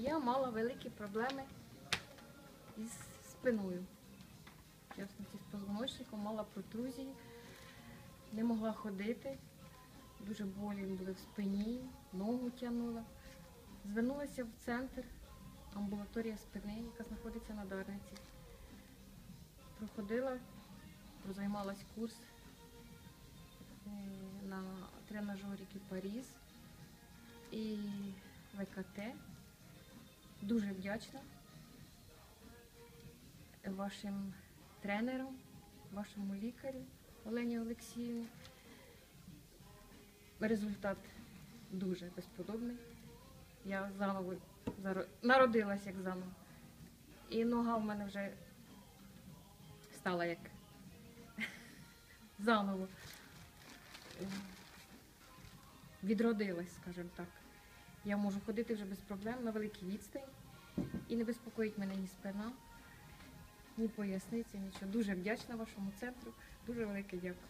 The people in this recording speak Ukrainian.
Я мала великі проблеми із спиною. Чесно, з позвоночником мала протрузії, не могла ходити, дуже болі були в спині, ногу тягнула. Звернулася в центр амбулаторія спини, яка знаходиться на Дарниці. Проходила, прозаймалась курс е, на тренажері Паріз і ВКТ. Дуже вдячна вашим тренерам, вашому лікарю Олені Олексіївні. Результат дуже безподобний. Я заново народилась як заново. І нога в мене вже стала як заново. Відродилась, скажімо так. Я можу ходити вже без проблем на великій відстані. І не безпокоїть мене ні спина, ні поясниця, нічого. Дуже вдячна вашому центру. Дуже велике дякую.